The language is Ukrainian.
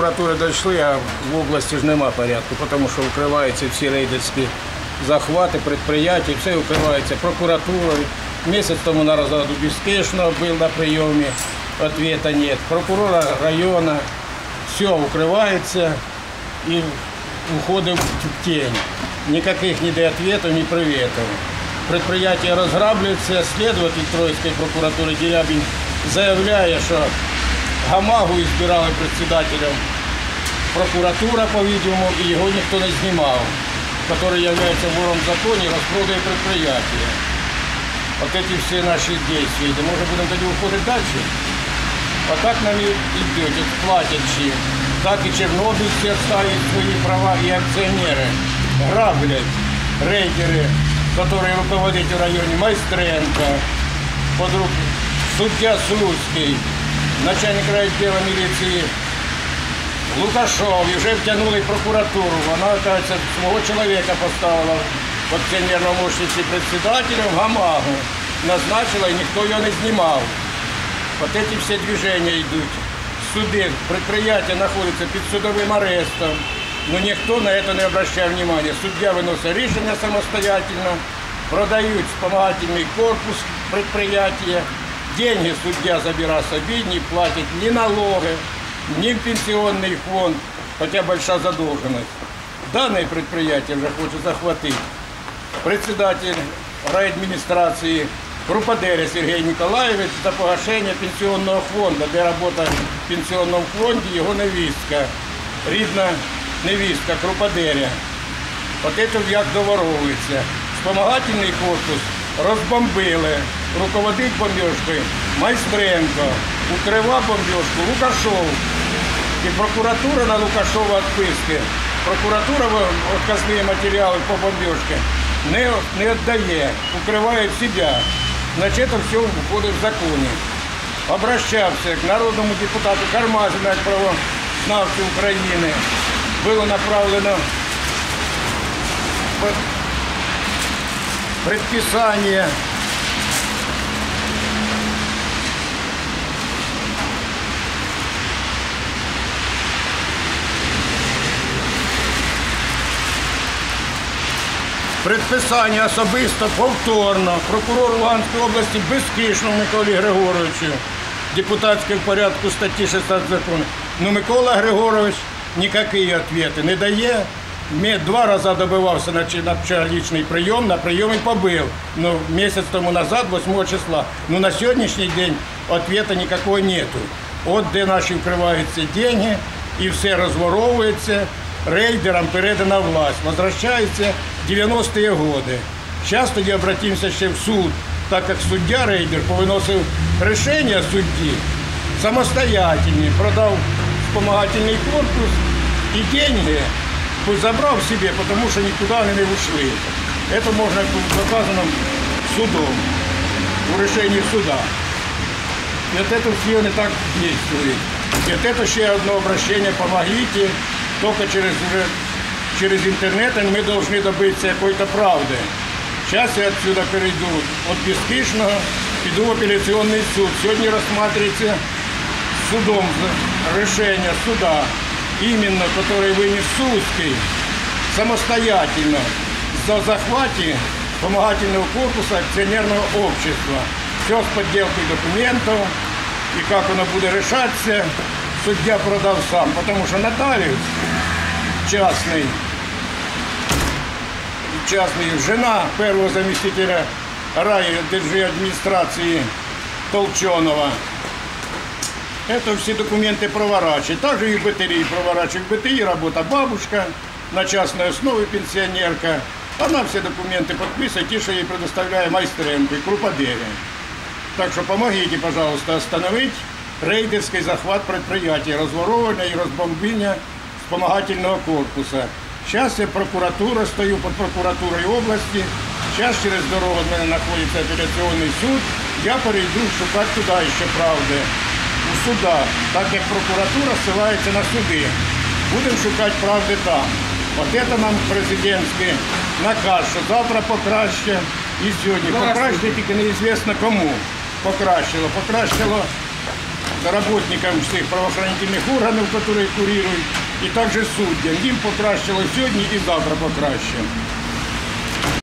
прокуратури дійшли, а в області ж нема порядку, тому що вкриваються всі рейдерські захвати, підприємства, все вкривається прокуратурою. Місяць тому на розраду Бескишного був на прийомі, ответа нет. Прокурора району, все укрывается и уходим в тень. Ни до ответов, ни приветов. Предприятие разграбливается, следователь Троицкой прокуратуры Дерябин заявляє, що Гамагу избирали председателем прокуратура, по-видимому, и его никто не знімав, который является вором в законе и распродает предприятия. Вот эти все наши действия. Да мы уже будем тоді уходить дальше. А так нам и идет, платят чем. Так и чернобыльцы отстаивают свои права и акционеры. Граблят рейдеры, которые руководят в районе Майстренко, под руку судья Слуцкий, начальник райотдела милиции Лукашов, і вже втягнули прокуратуру. Вона, кажется, свого чоловіка поставила в акціонерному обществі председателем Гамагу. Назначила і ніхто його не знімав. Вот эти все движения идут. Суды, предприятие находится под судовым арестом. Но никто на это не обращает внимания. Судья выносит решение самостоятельно, продают вспомогательный корпус предприятия. Деньги судья забирает себе, не платит ни налоги, ни в пенсионный фонд, хотя большая задолженность. Данное предприятие уже хочет захватить председатель райадминистрации Крупадеря Сергей Николаевич за погашення пенсионного фонда, де робота в пенсионном фонді його невістка, рідна невістка Крупадеря. От це як доворовується. Спомагательний корпус розбомбили. Руководить бомбіжкою Майстренко, укрива бомбіжку Лукашов. І прокуратура на Лукашова відписки. Прокуратура отказні матеріали по бомбіжці не, не віддає, укриває себе. Значить, це все входить в законі. Обращався к народному депутату Кармазіну, як правознавцю України. Було направлено предписание Предписання особисто повторно прокурор Луганської області Безкишному Миколі Григоровичу, депутатський в порядку статті 16 закону. Ну Микола Григорович ніякі відповіді не дає. Мне два раза добивався на на прийом, на прийом і побив. Ну, місяць тому назад, 8 числа. Ну, на сьогоднішній день ответа никакого нету. От де наші вкриваються деньги, і все розворовується, рейдерам передана власть. Возвращається 90-ті годы. Зараз тоді обратимося ще в суд, так як суддя рейдер повиносив рішення судді самостоятельні, продав вспомогательний корпус і деньги пусть забрал себе, потому что никуда они не ушли. Это можно быть доказано судом, в решении суда. И вот это все не так действует. И вот это еще одно обращение, помогите, Только через, уже, через интернет мы должны добиться какой-то правды. Сейчас я отсюда перейду от Бескишного, иду в апелляционный суд. Сегодня рассматривается судом решение суда, именно который вынес Сульский, самостоятельно за захвате вспомогательного корпуса акционерного общества. Все с подделкой документов, и как оно будет решаться, судья продал сам, потому что нотариус частный, частный, жена первого заместителя райдержи администрации Толченова, это все документы проворачивает. Также и в БТИ проворачивает. В БТИ работа бабушка, на частной основе пенсионерка. Она все документы подписывает, те, что ей предоставляет Майстренко и Круподере. Так что помогите, пожалуйста, остановить рейдерский захват предприятия, разворовывание и разбомбение вспомогательного корпуса. Сейчас я прокуратура, стою под прокуратурой области. Сейчас через дорогу от меня находится апелляционный суд. Я перейду шукать туда еще правды. У суда, так як прокуратура ссилається на суди. Будемо шукати правди там. От це нам президентський наказ, що завтра покраще і сьогодні. Покраще тільки неізвісно кому покращило. Покращило работникам всіх правоохранительних органів, які курирують, і також суддям. Їм покращило сьогодні і завтра покраще.